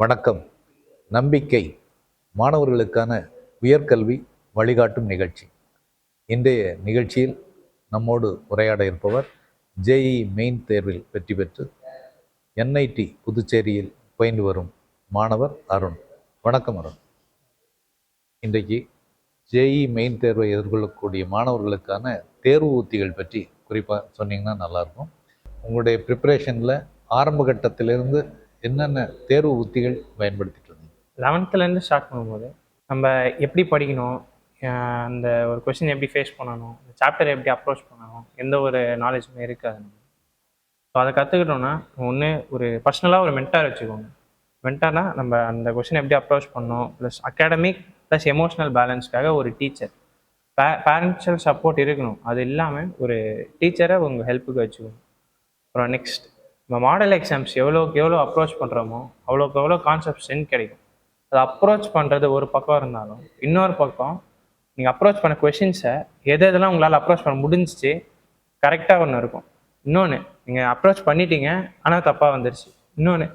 வணக்கம். நம்பிக்கை மாணவர்களுக்கான உயர்கல்வி வழிகாட்டும் நிகழ்ச்சி. இன்றைய நிகழ்ச்சியில் நம்மோடு உரையாட இருப்பவர் ஜேஇ மெயின் தேர்வில் வெற்றி பெற்று என்ஐடி புதுச்சேரியில் பயின்று வரும் மாணவர் அருண். வணக்கம் அருண். இன்றைக்கு ஜேஇ மெயின் தேர்வை எதிர்கொள்ளக்கூடிய மாணவர்களுக்கான தேர்வு உத்திகள் பற்றி குறிப்பாக சொன்னீங்கன்னா நல்லாயிருக்கும் உங்களுடைய ப்ரிப்பரேஷனில் ஆரம்ப கட்டத்திலிருந்து என்னென்ன தேர்வு உத்திகள் பயன்படுத்திட்டு இருந்தீங்க? லெவன்த்துலேருந்து ஸ்டார்ட் பண்ணும்போது நம்ம எப்படி படிக்கணும் அந்த ஒரு கொஷின் எப்படி ஃபேஸ் பண்ணணும் அந்த சாப்டர் எப்படி அப்ரோச் பண்ணணும் எந்த ஒரு நாலேஜுமே இருக்காது ஸோ அதை கற்றுக்கிட்டோன்னா ஒன்று ஒரு பர்சனலாக ஒரு மென்டார் வச்சுக்கோங்க. மென்டார்னா நம்ம அந்த கொஷின் எப்படி அப்ரோச் பண்ணணும் ப்ளஸ் அகாடமிக் ப்ளஸ் எமோஷ்னல் பேலன்ஸ்க்காக ஒரு டீச்சர் பே பேரண்ட்ஷியல் சப்போர்ட் இருக்கணும். அது இல்லாமல் ஒரு டீச்சரை உங்கள் ஹெல்ப்புக்கு வச்சுக்கணும் அப்புறம் நெக்ஸ்ட் நம்ம மாடல் எக்ஸாம்ஸ் எவ்வளோக்கு எவ்வளோ அப்ரோச் பண்ணுறோமோ அவ்வளோக்கு எவ்வளோ கான்செப்ட் சென்ட் கிடைக்கும். அதை அப்ரோச் பண்ணுறது ஒரு பக்கம் இருந்தாலும் இன்னொரு பக்கம் நீங்கள் அப்ரோச் பண்ண கொஷின்ஸை எது எதெல்லாம் உங்களால் அப்ரோச் பண்ண முடிஞ்சிச்சு கரெக்டாக ஒன்று இருக்கும். இன்னொன்று நீங்கள் அப்ரோச் பண்ணிட்டீங்க ஆனால் தப்பாக வந்துருச்சு. இன்னொன்று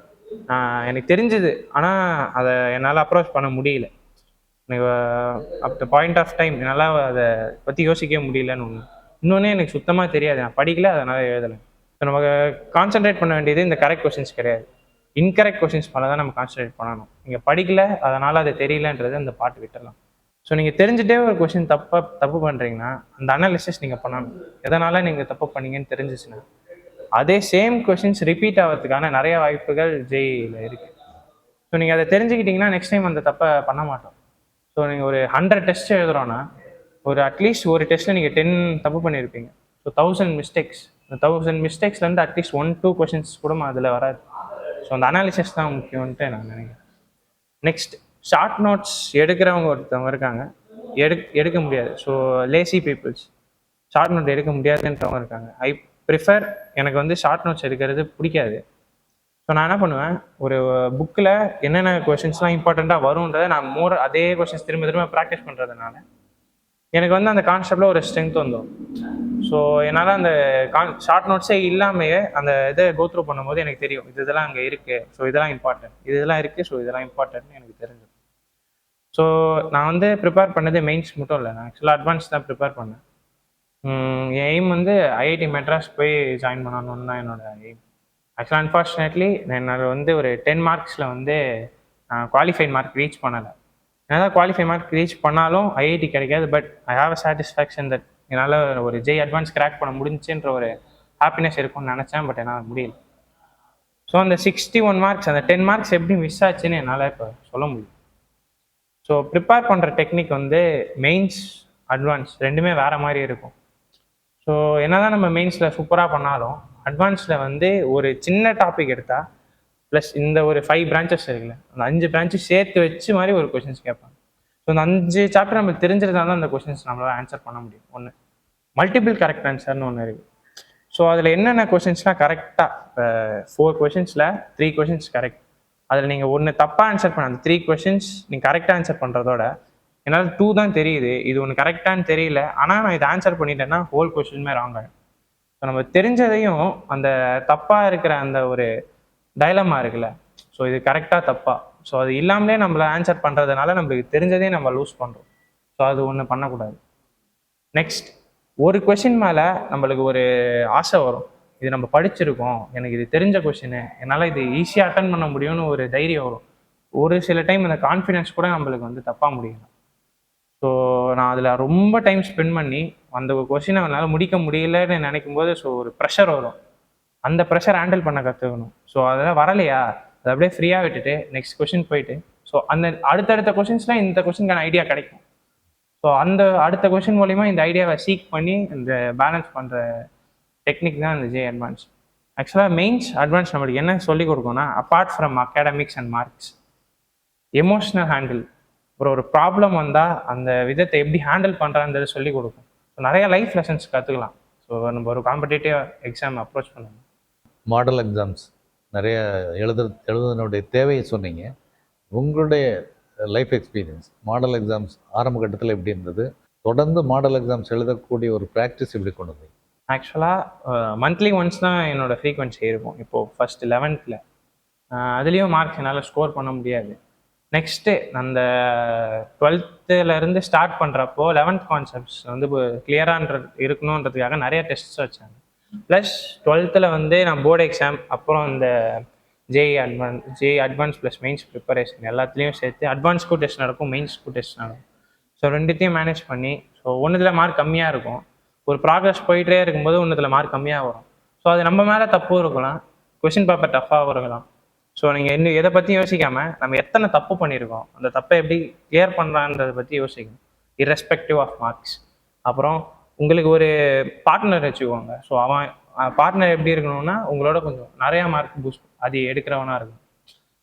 எனக்கு தெரிஞ்சுது ஆனால் அதை என்னால் அப்ரோச் பண்ண முடியல. எனக்கு up the point of time என்னால் அதை பற்றி யோசிக்கவே முடியலன்னு ஒன்று இன்னொன்று எனக்கு சுத்தமாக தெரியாது. நான் படிக்கல அதனால் எழுதலை. ஸோ நம்ம கான்சென்ட்ரேட் பண்ண வேண்டியது இந்த கரெக்ட் கொஷின்ஸ் கிடையாது. இன்கரெக்ட் கொஷின்ஸ் மேலே தான் நம்ம கான்சென்ட்ரேட் பண்ணணும். நீங்கள் படிக்கல அதனால் அது தெரியலன்றது அந்த பாட்டு விட்டுடலாம் ஸோ நீங்கள் தெரிஞ்சுட்டே ஒரு கொஷின் தப்பாக தப்பு பண்ணுறீங்கன்னா அந்த அனாலிசிஸ் நீங்கள் பண்ணணும். எதனால் நீங்கள் தப்பு பண்ணீங்கன்னு தெரிஞ்சிச்சுன்னா அதே சேம் கொஷின்ஸ் ரிப்பீட் ஆகிறதுக்கான நிறைய வாய்ப்புகள் ஜெயில இருக்குது ஸோ நீங்கள் அதை தெரிஞ்சுக்கிட்டீங்கன்னா நெக்ஸ்ட் டைம் அந்த தப்பை பண்ண மாட்டோம். ஸோ நீங்கள் ஒரு ஹண்ட்ரட் டெஸ்ட் எழுதுறோன்னா ஒரு அட்லீஸ்ட் ஒரு டெஸ்ட்டில் நீங்கள் டென் தப்பு பண்ணியிருப்பீங்க so thousand mistakes thousand மிஸ்டேக்ஸ்லேருந்து at least one two questions கூட அதில் வராது. ஸோ அந்த அனாலிசிஸ் தான் முக்கியம்ன்ட்டு நான் நினைக்கிறேன். நெக்ஸ்ட் ஷார்ட் நோட்ஸ் எடுக்கிறவங்க ஒருத்தவங்க இருக்காங்க. எடு எடுக்க முடியாது. So lazy peoples short note எடுக்க முடியாதுன்றவங்க இருக்காங்க. ஐ ப்ரிஃபர் எனக்கு வந்து ஷார்ட் நோட்ஸ் எடுக்கிறது பிடிக்காது. ஸோ நான் என்ன பண்ணுவேன்? ஒரு புக்கில் என்னென்ன கொஷின்ஸ்லாம் இம்பார்ட்டண்ட்டாக வரும்ன்றதை நான் மோர் அதே கொஷின்ஸ் திரும்ப திரும்ப ப்ராக்டிஸ் பண்ணுறதுனால எனக்கு வந்து அந்த கான்செப்டில் ஒரு ஸ்ட்ரென்த் வந்தோம். ஸோ என்னால் அந்த கான் ஷார்ட் நோட்ஸே இல்லாமையே அந்த இதை கோத்ரூ பண்ணும்போது எனக்கு தெரியும் இது இதெல்லாம் அங்கே இருக்குது ஸோ இதெல்லாம் இம்பார்ட்டன்ட் இது இதெல்லாம் இருக்குது ஸோ இதெல்லாம் இம்பார்ட்டன்ட்னு எனக்கு தெரிஞ்சு ஸோ நான் வந்து ப்ரிப்பேர் பண்ணது மெயின்ஸ் மட்டும் இல்லை நான் ஆக்சுவலாக அட்வான்ஸ் தான் ப்ரிப்பேர் பண்ணேன். என் எய்ம் வந்து ஐஐடி மெட்ராஸ் போய் ஜாயின் பண்ணணும்னு தான் என்னோட எய்ம் ஆக்சுவலாக அன்ஃபார்ச்சுனேட்லி என்னால் வந்து ஒரு டென் மார்க்ஸில் வந்து குவாலிஃபைட் மார்க் ரீச் பண்ணலை. என்னதான் குவாலிஃபை மார்க் ரீச் பண்ணாலும் ஐஐடி கிடைக்காது but I have a satisfaction that என்னால் ஒரு ஜெய் அட்வான்ஸ் கிராக் பண்ண முடிஞ்சுன்ற ஒரு ஹாப்பினஸ் இருக்கும்னு நினச்சேன் பட் என்னால் முடியல. ஸோ அந்த சிக்ஸ்டி ஒன் மார்க்ஸ் அந்த டென் மார்க்ஸ் எப்படி மிஸ் ஆச்சுன்னு என்னால் இப்போ சொல்ல முடியும் ஸோ ப்ரிப்பேர் பண்ணுற டெக்னிக் வந்து மெயின்ஸ் அட்வான்ஸ் ரெண்டுமே வேறு மாதிரி இருக்கும். ஸோ என்ன தான் நம்ம மெயின்ஸில் சூப்பராக பண்ணாலும் அட்வான்ஸில் வந்து ஒரு சின்ன டாபிக் எடுத்தால் ப்ளஸ் இந்த ஒரு ஃபைவ் பிரான்ச்சஸ் இருக்குல்ல. அந்த அஞ்சு பிரான்ச்சஸ் சேர்த்து வச்சு மாதிரி ஒரு கொஷின்ஸ் கேட்பாங்க. ஸோ அந்த அஞ்சு சாப்டர் நம்மளுக்கு தெரிஞ்சிருந்தால் தான் அந்த கொஷின்ஸ் நம்மளால் ஆன்சர் பண்ண முடியும். ஒன்று மல்டிபிள் கரெக்ட் ஆன்சர்னு ஒன்று இருக்குது ஸோ அதில் என்னென்ன கொஷின்ஸ்லாம் கரெக்டாக இப்போ ஃபோர் கொஷின்ஸில் த்ரீ கொஷின்ஸ் கரெக்ட் அதில் நீங்கள் ஒன்று தப்பாக ஆன்சர் பண்ண அந்த த்ரீ கொஷின்ஸ் நீங்கள் கரெக்டாக ஆன்சர் பண்ணுறதோட என்னால் டூ தான் தெரியுது இது ஒன்று கரெக்டானு தெரியல ஆனால் நான் இதை ஆன்சர் பண்ணிட்டேன்னா ஹோல் கொஷினுமே ராங் ஆகும் ஸோ நம்ம தெரிஞ்சதையும் அந்த தப்பாக இருக்கிற அந்த ஒரு டைலமா இருக்குல்ல. ஸோ இது கரெக்டாக தப்பா? ஸோ அது இல்லாமலே நம்மள ஆன்சர் பண்ணுறதுனால நம்மளுக்கு தெரிஞ்சதே நம்ம லூஸ் பண்ணுறோம் ஸோ அது ஒன்று பண்ணக்கூடாது. நெக்ஸ்ட் ஒரு கொஷின் மேலே நம்மளுக்கு ஒரு ஆசை வரும். இது நம்ம படிச்சிருக்கோம். எனக்கு இது தெரிஞ்ச கொஷினு என்னால் இது ஈஸியாக அட்டன் பண்ண முடியும்னு ஒரு தைரியம் வரும். ஒரு சில டைம் அந்த கான்ஃபிடென்ஸ் கூட நம்மளுக்கு வந்து தப்பாக முடியலாம் ஸோ நான் அதில் ரொம்ப டைம் ஸ்பெண்ட் பண்ணி அந்த கொஷினை என்னால் முடிக்க முடியலன்னு நினைக்கும் போது ஸோ ஒரு ப்ரெஷர் வரும். அந்த ப்ரெஷர் ஹேண்டில் பண்ண கற்றுக்கணும் ஸோ அதெல்லாம் வரலையா? அதை அப்படியே ஃப்ரீயாக விட்டுட்டு நெக்ஸ்ட் கொஷின் போயிட்டு. ஸோ அந்த அடுத்தடுத்த கொஷின்ஸ்லாம் இந்த கொஷினுக்கான ஐடியா கிடைக்கும். ஸோ அந்த அடுத்த கொஷின் மூலிமா இந்த ஐடியாவை சீக் பண்ணி இந்த பேலன்ஸ் பண்ணுற டெக்னிக் தான் இந்த ஜே அட்வான்ஸ் ஆக்சுவலாக மெயின்ஸ் அட்வான்ஸ் நம்மளுக்கு என்ன சொல்லிக் கொடுக்கும்னா apart from academics and marks emotional handle ஒரு ஒரு ப்ராப்ளம் வந்தால் அந்த விதத்தை எப்படி ஹேண்டில் பண்ணுறான்றது சொல்லிக் கொடுக்கும். ஸோ நிறைய லைஃப் லெசன்ஸ் கற்றுக்கலாம் ஸோ நம்ம ஒரு காம்படிட்டிவ் எக்ஸாம் அப்ரோச் பண்ணணும். மாடல் எக்ஸாம்ஸ் நிறைய எழுத எழுதுனுடைய தேவையை சொன்னீங்க. உங்களுடைய லைஃப் எக்ஸ்பீரியன்ஸ் மாடல் எக்ஸாம்ஸ் ஆரம்ப கட்டத்தில் எப்படி இருந்தது? தொடர்ந்து மாடல் எக்ஸாம்ஸ் எழுதக்கூடிய ஒரு ப்ராக்டிஸ் எப்படி கொண்டு வந்தீங்க? ஆக்சுவலாக மந்த்லி ஒன்ஸ் தான் என்னோடய ஃப்ரீக்வன்சி இருக்கும். இப்போது ஃபஸ்ட் லெவன்த்தில் அதுலேயும் மார்க்ஸ் என்னால் ஸ்கோர் பண்ண முடியாது. நெக்ஸ்ட்டு அந்த டுவெல்த்துலேருந்து ஸ்டார்ட் பண்ணுறப்போ லெவன்த் கான்செப்ட்ஸ் வந்து கிளியரான்ற இருக்கணுன்றதுக்காக நிறைய டெஸ்ட்ஸ் வச்சாங்க. ப்ளஸ் டுவெல்த்தில் வந்து நான் போர்டு எக்ஸாம் அப்புறம் இந்த JE advance JE advance plus mains preparation எல்லாத்துலேயும் சேர்த்து அட்வான்ஸ்க்கும் டெஸ்ட் நடக்கும் மெயின்ஸ்க்கும் டெஸ்ட் நடக்கும். ஸோ ரெண்டுத்தையும் மேனேஜ் பண்ணி ஸோ ஒன்றுத்தில் மார்க் கம்மியாக இருக்கும். ஒரு ப்ராக்ரஸ் போயிட்டே இருக்கும்போது ஒன்றுத்தில் மார்க் கம்மியாக வரும். ஸோ அது நம்ம மேலே தப்பு இருக்கலாம். கொஷின் பேப்பர் டஃப்பாக இருக்கலாம். ஸோ நீங்கள் இன்னும் எதை பற்றியும் யோசிக்காமல் நம்ம எத்தனை தப்பு பண்ணியிருக்கோம் அந்த தப்பை எப்படி கிளியர் பண்ணுறான்றதை பற்றி யோசிக்கணும். இரெஸ்பெக்டிவ் ஆஃப் மார்க்ஸ் அப்புறம் உங்களுக்கு ஒரு பார்ட்னர் வச்சுக்கோங்க. ஸோ அவன் பார்ட்னர் எப்படி இருக்கணும்னா உங்களோட கொஞ்சம் நிறையா மார்க் பூஸ்ட் அது எடுக்கிறவனாக இருக்கும்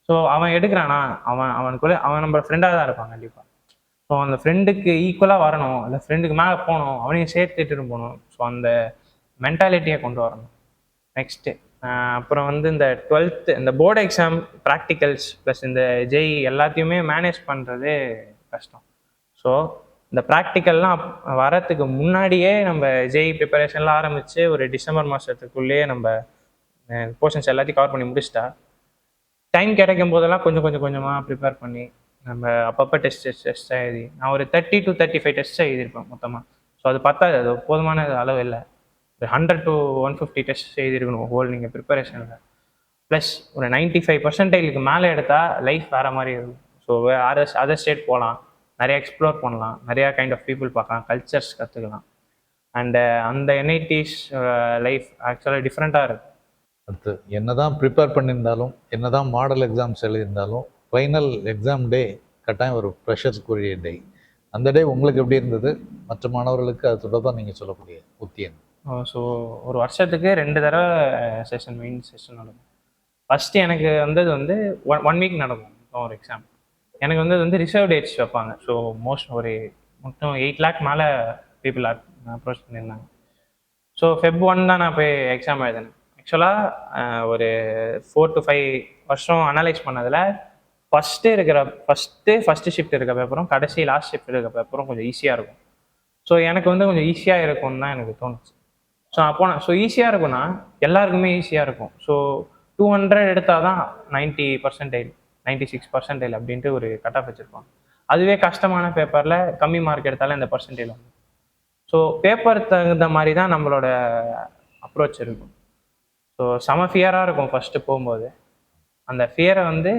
ஸோ அவன் எடுக்கிறானா? அவன் அவனுக்குள்ளே அவன் நம்ம ஃப்ரெண்டாக தான் இருப்பான் கண்டிப்பாக ஸோ அந்த ஃப்ரெண்டுக்கு ஈக்குவலாக வரணும். அந்த ஃப்ரெண்டுக்கு மேலே போகணும். அவனையும் சேர்த்துட்டு போகணும். ஸோ அந்த மென்டாலிட்டியை கொண்டு வரணும். நெக்ஸ்ட்டு அப்புறம் வந்து இந்த டுவெல்த்து இந்த போர்டு எக்ஸாம் ப்ராக்டிக்கல்ஸ் ப்ளஸ் இந்த ஜெய் எல்லாத்தையுமே மேனேஜ் பண்ணுறது கஷ்டம். ஸோ இந்த ப்ராக்டிக்கல்லாம் வரத்துக்கு முன்னாடியே நம்ம ஜெய் ப்ரிப்பரேஷன்லாம் ஆரம்பித்து ஒரு டிசம்பர் மாதத்துக்குள்ளேயே நம்ம போர்ஷன்ஸ் எல்லாத்தையும் கவர் பண்ணி முடிச்சிட்டா டைம் கிடைக்கும் போதெல்லாம் கொஞ்சம் கொஞ்சம் கொஞ்சமாக ப்ரிப்பேர் பண்ணி நம்ம அப்பப்போ டெஸ்ட் டெஸ்ட் டெஸ்ட் எழுதி நான் ஒரு thirty to thirty five test எழுதியிருப்பேன் மொத்தமாக ஸோ அது பத்தாது அது போதுமான அளவு இல்லை. ஒரு hundred to one fifty test எழுதிருக்கணும் whole நீங்கள் ப்ரிப்பரேஷனில் ப்ளஸ் ஒரு நைன்ட்டி ஃபைவ் பர்சன்டேஜுக்கு மேலே எடுத்தால் லைஃப் வேறு மாதிரி இருக்கும். ஸோ அதர் அதர் ஸ்டேட் போகலாம் நிறைய எக்ஸ்ப்ளோர் பண்ணலாம். நிறையா கைண்ட் ஆஃப் பீப்புள் பார்க்கலாம். கல்ச்சர்ஸ் கற்றுக்கலாம் அண்டு அந்த என்ஐடிஸ் லைஃப் ஆக்சுவலாக டிஃப்ரெண்ட்டாக இருக்கும் அடுத்து என்னதான் ப்ரிப்பேர் பண்ணியிருந்தாலும் என்னதான் மாடல் எக்ஸாம்ஸ் எழுதியிருந்தாலும் ஃபைனல் எக்ஸாம் டே கட்டாயம் ஒரு ப்ரெஷர்ஸ்க்குரிய டே அந்த டே உங்களுக்கு எப்படி இருந்தது? மற்ற மாணவர்களுக்கு அது தொடர்பாக நீங்கள் சொல்லக்கூடிய உத்தி என்ன? ஸோ ஒரு வருஷத்துக்கு ரெண்டு தடவை செஷன் மெயின் செஷன் நடக்கும். ஃபஸ்ட்டு எனக்கு வந்தது வந்து ஒன் ஒன் வீக் நடக்கும் ஒரு எக்ஸாம் எனக்கு வந்து வந்து ரிசர்வ் டேட்ஸ் வைப்பாங்க. ஸோ மோஸ்ட் ஒரு மொத்தம் எயிட் லேக் மேலே பீப்புள் அப்ரோச் பண்ணியிருந்தாங்க. ஸோ ஃபெப் ஒன் தான் நான் போய் எக்ஸாம் எழுதினேன். ஆக்சுவலாக uh, ஒரு ஃபோர் டு ஃபைவ் வருஷம் அனலைஸ் பண்ணதில் ஃபஸ்ட்டு இருக்கிற ஃபஸ்ட்டு ஃபஸ்ட்டு ஷிஃப்ட் இருக்க பேப்பரும் கடைசி லாஸ்ட் ஷிஃப்ட் இருக்க பேப்பரும் கொஞ்சம் ஈஸியாக இருக்கும். ஸோ எனக்கு வந்து கொஞ்சம் ஈஸியாக இருக்கும்னு தான் எனக்கு தோணுச்சு. ஸோ அப்போ நான் ஸோ ஈஸியாக இருக்கும்னா எல்லாருக்குமே ஈஸியாக இருக்கும். ஸோ டூ ஹண்ட்ரட் எடுத்தால் தான் ninety percentage ninety six percentage அப்படின்ட்டு ஒரு கட் ஆஃப் வச்சுருப்பாங்க. அதுவே கஷ்டமான பேப்பரில் கம்மி மார்க் எடுத்தாலும் இந்த பர்சன்டேஜ் வந்து. ஸோ பேப்பர் தகுந்த மாதிரி தான் நம்மளோட அப்ரோச் இருக்கும். ஸோ செம ஃபியராக இருக்கும் ஃபஸ்ட்டு போகும்போது. அந்த ஃபியரை வந்து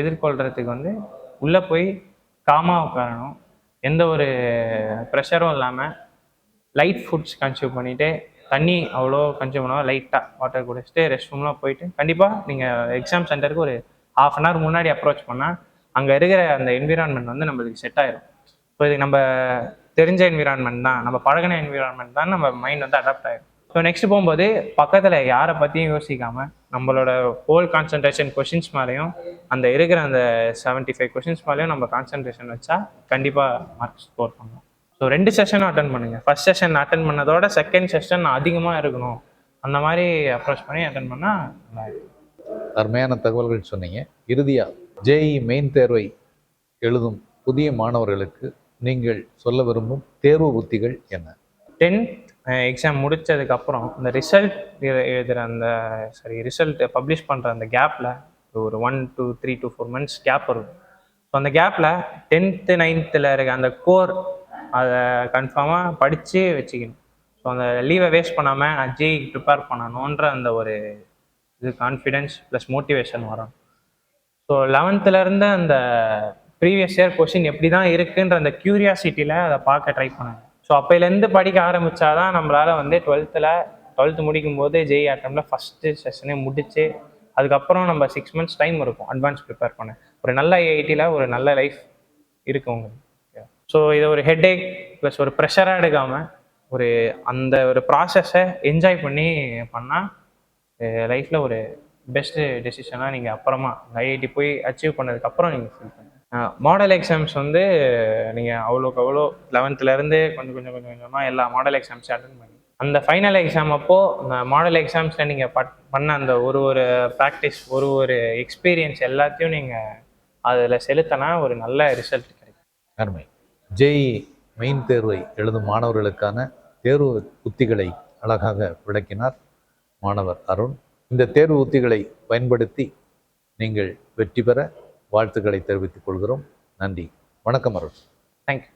எதிர்கொள்கிறதுக்கு வந்து உள்ளே போய் காமாக உட்காரணும். எந்த ஒரு ப்ரெஷரும் இல்லாமல் லைட் ஃபுட்ஸ் கன்சியூம் பண்ணிவிட்டு தண்ணி அவ்வளோ கன்சியூம் பண்ணுவோம் லைட்டாக வாட்டர் குடிச்சிட்டு ரெஸ்ட் ரூம்லாம் போயிட்டு கண்டிப்பாக நீங்கள் எக்ஸாம் சென்டருக்கு ஒரு ஹாஃப் அன் ஹவர் முன்னாடி அப்ரோச் பண்ணால் அங்கே இருக்கிற அந்த என்விரான்மெண்ட் வந்து நம்மளுக்கு செட் ஆயிடும் இப்போ இது நம்ம தெரிஞ்ச என்விரான்மெண்ட் தான் நம்ம பழகின என்விரான்மெண்ட் தான் நம்ம மைண்ட் வந்து அடாப்ட் ஆகிடும் ஸோ நெக்ஸ்ட் போகும்போது பக்கத்தில் யாரை பற்றியும் யோசிக்காமல் நம்மளோட ஹோல் கான்சன்ட்ரேஷன் கொஷின்ஸ் மேலேயும் அந்த இருக்கிற அந்த செவன்ட்டி ஃபைவ் கொஷின்ஸ் மேலேயும் நம்ம கான்சன்ட்ரேஷன் வச்சா கண்டிப்பாக மார்க் ஸ்கோர் பண்ணலாம் ஸோ ரெண்டு செஷன் அட்டன் பண்ணுங்கள் ஃபர்ஸ்ட் செஷன் அட்டன் பண்ணதோட செகண்ட் செஷன் அதிகமாக இருக்கணும். அந்த மாதிரி அப்ரோச் பண்ணி அட்டன் பண்ணால் நல்லாயிருக்கும் அருமையான தகவல்கள் சொன்னீங்க. இறுதியாக ஜேஇ மெயின் தேர்வை எழுதும் புதிய மாணவர்களுக்கு நீங்கள் சொல்ல விரும்பும் தேர்வு உத்திகள் என்ன? டென்த் எக்ஸாம் முடித்ததுக்கப்புறம் இந்த ரிசல்ட் எழுதுகிற அந்த சாரி ரிசல்ட் பப்ளிஷ் பண்ணுற அந்த கேப்பில் ஒரு one two three to four months gap வரும். ஸோ அந்த கேப்பில் டென்த்து நைன்த்தில் இருக்க அந்த கோர் அதை கன்ஃபார்மாக படித்து வச்சுக்கணும். ஸோ அந்த லீவை வேஸ்ட் பண்ணாமல் நான் ஜேஇ ப்ரிப்பேர் பண்ணணுன்ற அந்த ஒரு இது கான்ஃபிடென்ஸ் ப்ளஸ் மோட்டிவேஷன் வரும். ஸோ லெவன்த்துலேருந்து அந்த ப்ரீவியஸ் இயர் கொஷின் எப்படி தான் இருக்குன்ற அந்த க்யூரியாசிட்டியில் அதை பார்க்க ட்ரை பண்ணுங்க ஸோ அப்போலேருந்து படிக்க ஆரம்பிச்சாதான் நம்மளால் வந்து டுவெல்த்தில் டுவெல்த்து முடிக்கும் போது ஜெய் ஆட்டமில் ஃபஸ்ட்டு செஷனே முடித்து அதுக்கப்புறம் நம்ம சிக்ஸ் மந்த்ஸ் டைம் இருக்கும் அட்வான்ஸ் ப்ரிப்பேர் பண்ண. ஒரு நல்ல ஐஐடியில் ஒரு நல்ல லைஃப் இருக்கு உங்களுக்கு. ஸோ இதை ஒரு ஹெட்ஏக் ப்ளஸ் ஒரு ப்ரெஷராக எடுக்காமல் ஒரு அந்த ஒரு ப்ராசஸை என்ஜாய் பண்ணி பண்ணால் லைஃப்பில் ஒரு பெஸ்ட்டு டெசிஷனாக நீங்கள் அப்புறமா ஐஐடி போய் அச்சீவ் பண்ணதுக்கப்புறம் நீங்கள் ஃபீல் பண்ணுங்கள் மாடல் எக்ஸாம்ஸ் வந்து நீங்கள் அவ்வளோக்கு அவ்வளோ லெவன்த்துலேருந்து கொஞ்சம் கொஞ்சம் கொஞ்சம் கொஞ்சமாக எல்லா மாடல் எக்ஸாம்ஸையும் அட்டன் பண்ணி அந்த ஃபைனல் எக்ஸாம் அப்போது அந்த மாடல் எக்ஸாம்ஸில் நீங்கள் பட் பண்ண அந்த ஒரு ஒரு ப்ராக்டிஸ் ஒரு ஒரு எக்ஸ்பீரியன்ஸ் எல்லாத்தையும் நீங்கள் அதில் செலுத்தினா ஒரு நல்ல ரிசல்ட் கிடைக்கும். அருமை. ஜேஇ மெயின் தேர்வை எழுதும் மாணவர்களுக்கான தேர்வு உத்திகளை அழகாக விளக்கினார். மாணவர் அருண் இந்த தேர்வு உத்திகளை பயன்படுத்தி நீங்கள் வெற்றி பெற வாழ்த்துக்களை தெரிவித்துக் கொள்கிறோம். நன்றி. வணக்கம் அருண். தேங்க்யூ